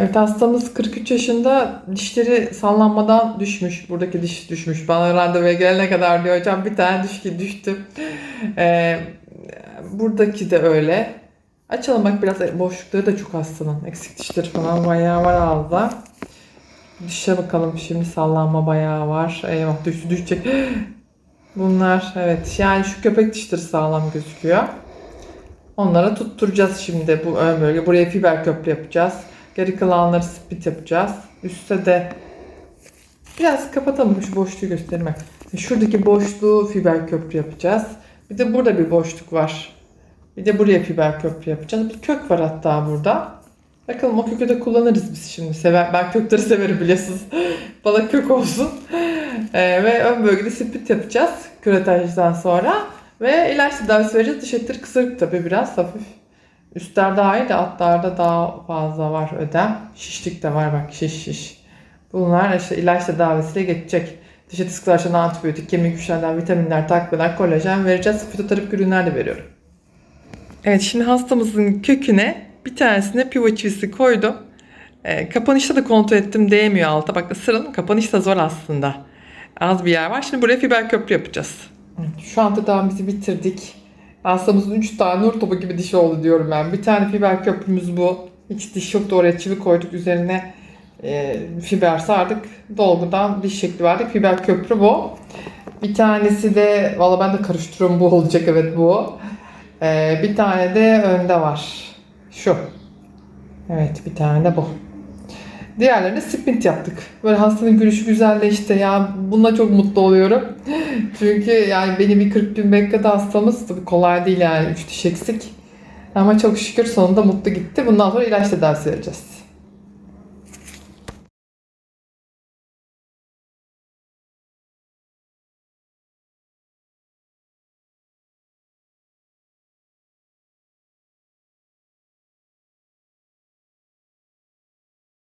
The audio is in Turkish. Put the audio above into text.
Evet hastamız 43 yaşında dişleri sallanmadan düşmüş. Buradaki diş düşmüş. Bana randevuya gelene kadar diyor hocam bir tane diş düştü. Ee, buradaki de öyle. Açalım bak biraz boşlukları da çok hastanın. Eksik dişleri falan bayağı var ağızda. Dişe bakalım şimdi sallanma bayağı var. Eyvah düştü düşecek. Bunlar evet yani şu köpek dişleri sağlam gözüküyor. Onlara tutturacağız şimdi bu ön bölge. Buraya fiber köprü yapacağız. Geri kalanları split yapacağız. Üste de biraz kapatalım şu boşluğu göstereyim. ben. Şuradaki boşluğu fiber köprü yapacağız. Bir de burada bir boşluk var. Bir de buraya fiber köprü yapacağız. Bir kök var hatta burada. Bakalım o kökü de kullanırız biz şimdi. Sever, ben kökleri severim biliyorsunuz. Bana kök olsun. Ee, ve ön bölgede split yapacağız küretajdan sonra. Ve ilaç tedavisi vereceğiz. Dış etleri kısırık tabii biraz hafif. Üstler daha iyi de altlarda daha fazla var ödem. Şişlik de var bak şiş şiş. Bunlar işte ilaç tedavisiyle geçecek. Dış eti sıkılaşan antibiyotik, kemik güçlerden vitaminler, takviyeler, kolajen vereceğiz. Fitoterapik ürünler de veriyorum. Evet şimdi hastamızın köküne bir tanesine pivo çivisi koydum. E, kapanışta da kontrol ettim değmiyor alta. Bak ısırın kapanış da zor aslında. Az bir yer var. Şimdi buraya fiber köprü yapacağız. Şu an tedavimizi bitirdik. Hastamızın 3 tane nur topu gibi dişi oldu diyorum ben. Bir tane fiber köprümüz bu. Hiç diş yoktu oraya çivi koyduk. Üzerine e, fiber sardık. Dolgudan diş şekli verdik. Fiber köprü bu. Bir tanesi de valla ben de karıştırıyorum bu olacak evet bu. E, bir tane de önde var. Şu. Evet bir tane de bu. Diğerlerine sprint yaptık. Böyle hastanın gülüşü güzelleşti. Ya bununla çok mutlu oluyorum. Çünkü yani benim bir 40 bin bekledi hastamız. Tabii kolay değil yani 3 diş eksik. Ama çok şükür sonunda mutlu gitti. Bundan sonra ilaç tedavisi vereceğiz.